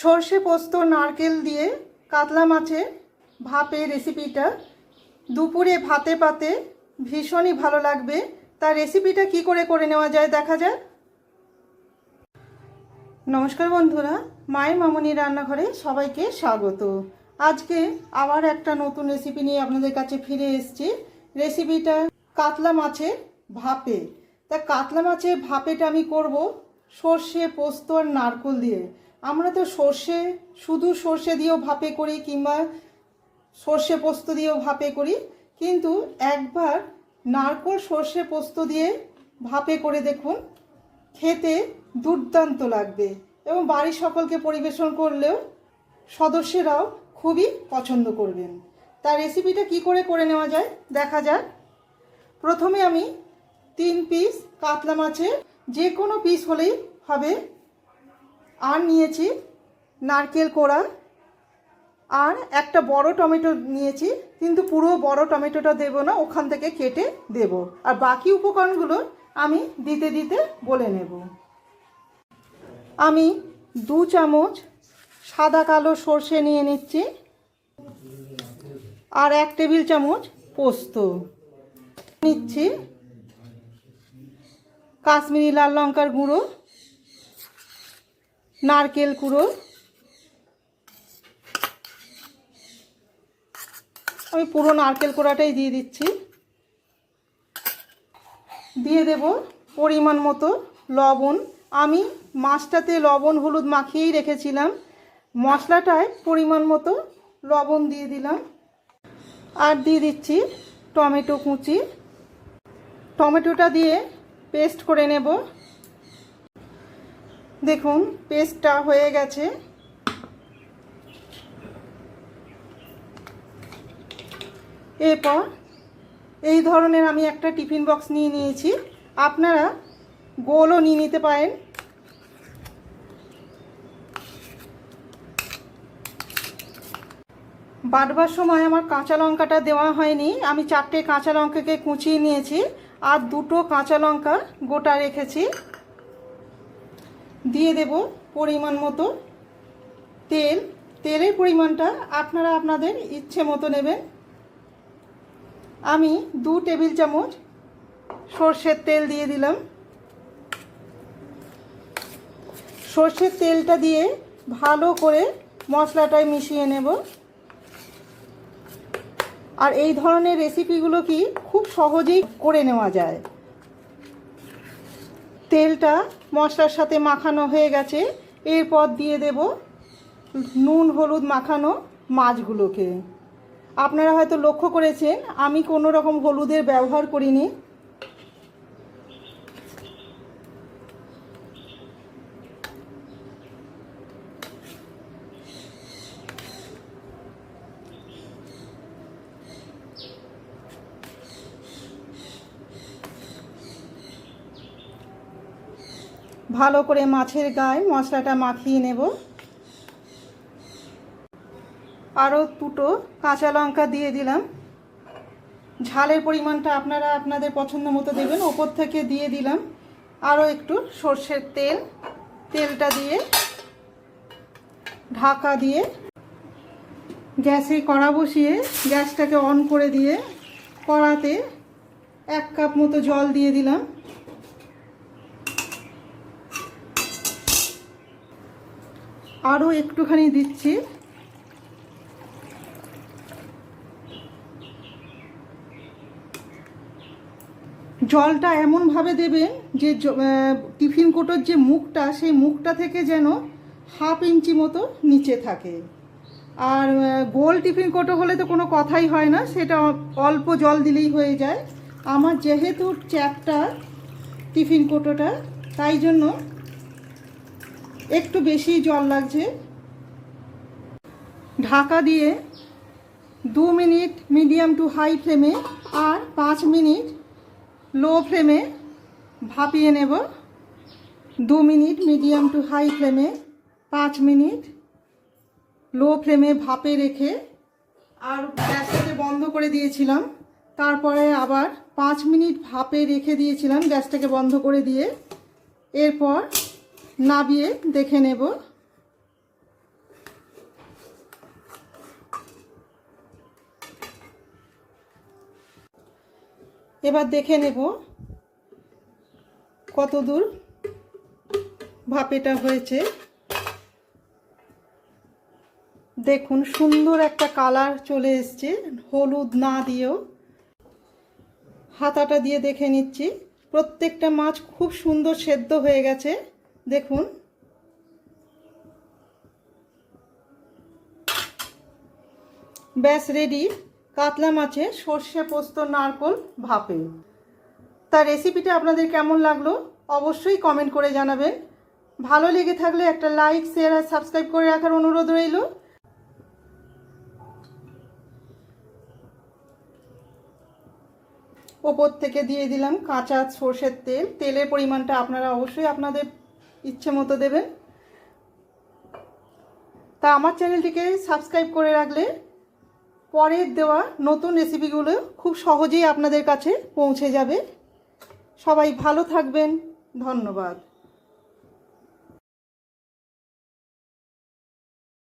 সর্ষে পোস্ত, নারকেল দিয়ে কাতলা মাছের ভাপে রেসিপিটা। দুপুরে ভাতে পাতে ভীষণই ভালো লাগবে। তার রেসিপিটা কি করে করে নেওয়া যায় দেখা যায় নমস্কার বন্ধুরা, মায়ের মামনি রান্নাঘরে সবাইকে স্বাগত। আজকে আবার একটা নতুন রেসিপি নিয়ে আপনাদের কাছে ফিরে এসেছি। রেসিপিটা কাতলা মাছের ভাপে। তা কাতলা মাছের ভাপেটা আমি করব সর্ষে, পোস্ত আর নারকোল দিয়ে। আমরা তো সর্ষে, শুধু সর্ষে দিয়েও ভাপে করি কিংবা সর্ষে পোস্ত দিয়েও ভাপে করি, কিন্তু একবার নারকোল সর্ষে পোস্ত দিয়ে ভাপে করে দেখুন, খেতে দুর্দান্ত লাগবে এবং বাড়ির সকলকে পরিবেশন করলেও সদস্যরাও খুবই পছন্দ করবেন। তার রেসিপিটা কি করে করে নেওয়া যায়? দেখা যাক। প্রথমে আমি তিন পিস কাতলা মাছের যে কোনো পিস হলেই হবে আর নিয়েছি নারকেল কোড়া, আর একটা বড় টমেটো নিয়েছি, কিন্তু পুরো বড় টমেটোটা দেব না, ওখান থেকে কেটে দেব। আর বাকি উপকরণগুলো আমি দিতে দিতে বলে নেব। আমি দু চামচ সাদা কালো সর্ষে নিয়ে নিচ্ছি, আর এক টেবিল চামচ পোস্ত নিচ্ছি, কাশ্মীরি লাল লঙ্কার গুঁড়ো নারকেল কুড়ো আমি পুরো নারকেল কোড়াটাই দিয়ে দিচ্ছি। দিয়ে দেব পরিমাণ মতো লবণ। আমি মাছটাতে লবণ হলুদ মাখিয়েই রেখেছিলাম। মশলাটায় পরিমাণ মতো লবণ দিয়ে দিলাম। আর দিয়ে দিচ্ছি টমেটো কুচি। টমেটোটা দিয়ে পেস্ট করে নেব। দেখুন পেস্টটা হয়ে গেছে। এরপর এই ধরনের আমি একটা টিফিন বক্স নিয়ে নিয়েছি। আপনারা গোলও নিয়ে নিতে পারেন। বাটবার সময় আমার কাঁচা লঙ্কাটা দেওয়া হয়নি। আমি চারটে কাঁচা লঙ্কাকে কুচিয়ে নিয়েছি আর দুটো কাঁচা লঙ্কা গোটা রেখেছি। দিয়ে দেব পরিমাণ মতো। তেল, তেলের পরিমাণটা আপনারা আপনাদের ইচ্ছে মতো নেবেন। আমি দু টেবিল চামচ সর্ষের তেল দিয়ে দিলাম। সর্ষের তেলটা দিয়ে ভালো করে মশলাটায় মিশিয়ে নেব। আর এই ধরনের রেসিপিগুলো কি খুব সহজেই করে নেওয়া যায়। তেলটা মশলার সাথে মাখানো হয়ে গেছে। এরপর দিয়ে দেব নুন, হলুদ মাখানো মাছগুলোকে। আপনারা হয়তো লক্ষ্য করেছেন, আমি কোনো রকম হলুদের ব্যবহার করিনি। ভালো করে মাছের গায়ে মশলাটা মাখিয়ে নেব। আরও দুটো কাঁচা লঙ্কা দিয়ে দিলাম। ঝালের পরিমাণটা আপনারা আপনাদের পছন্দ মতো দেবেন। ওপর থেকে দিয়ে দিলাম আরও একটু সর্ষের তেল। তেলটা দিয়ে ঢাকা দিয়ে গ্যাসে কড়া বসিয়ে গ্যাসটাকে অন করে দিয়ে কড়াতে এক কাপ মতো জল দিয়ে দিলাম। আরও একটুখানি দিচ্ছি। জলটা এমনভাবে দেবেন যে টিফিন কোটোর যে মুখটা, সেই মুখটা থেকে যেন হাফ ইঞ্চি মতো নিচে থাকে। আর গোল টিফিন কোটো হলে তো কোনো কথাই হয় না, সেটা অল্প জল দিলেই হয়ে যায়। আমার যেহেতু চ্যাপটা টিফিন কোটোটা, তাই জন্য একটু বেশি জল লাগছে। ঢাকা দিয়ে দু মিনিট মিডিয়াম টু হাই ফ্লেমে আর পাঁচ মিনিট লো ফ্লেমে ভাপিয়ে নেব। দু মিনিট মিডিয়াম টু হাই ফ্লেমে, পাঁচ মিনিট লো ফ্লেমে ভাপে রেখে আর গ্যাসটাকে বন্ধ করে দিয়েছিলাম। তারপরে আবার পাঁচ মিনিট ভাপে রেখে দিয়েছিলাম, গ্যাসটাকে বন্ধ করে দিয়ে। এরপর নাবিয়ে দেখে নেব। এবার দেখে নেব কত দূর ভাপেটা হয়েছে। দেখুন, সুন্দর একটা কালার চলে এসছে, হলুদ না দিয়েও। হাতাটা দিয়ে দেখে নিচ্ছি। প্রত্যেকটা মাছ খুব সুন্দর সেদ্ধ হয়ে গেছে। দেখুন। ব্যাস রেডি কাতলা মাছে সর্ষে, পোস্ত, নারকোল, ভাপে। তার রেসিপিটা আপনাদের কেমন লাগল অবশ্যই কমেন্ট করে জানাবেন। ভালো লেগে থাকলে একটা লাইক শেয়ার আর সাবস্ক্রাইব করে রাখার অনুরোধ রইল। ওপর থেকে দিয়ে দিলাম কাঁচা সর্ষের তেল। তেলের পরিমাণটা আপনারা অবশ্যই আপনাদের ইচ্ছে মতো দেবেন তা আমার চ্যানেলটিকে সাবস্ক্রাইব করে রাখলে পরের দেওয়া নতুন রেসিপিগুলো খুব সহজেই আপনাদের কাছে পৌঁছে যাবে। সবাই ভালো থাকবেন। ধন্যবাদ।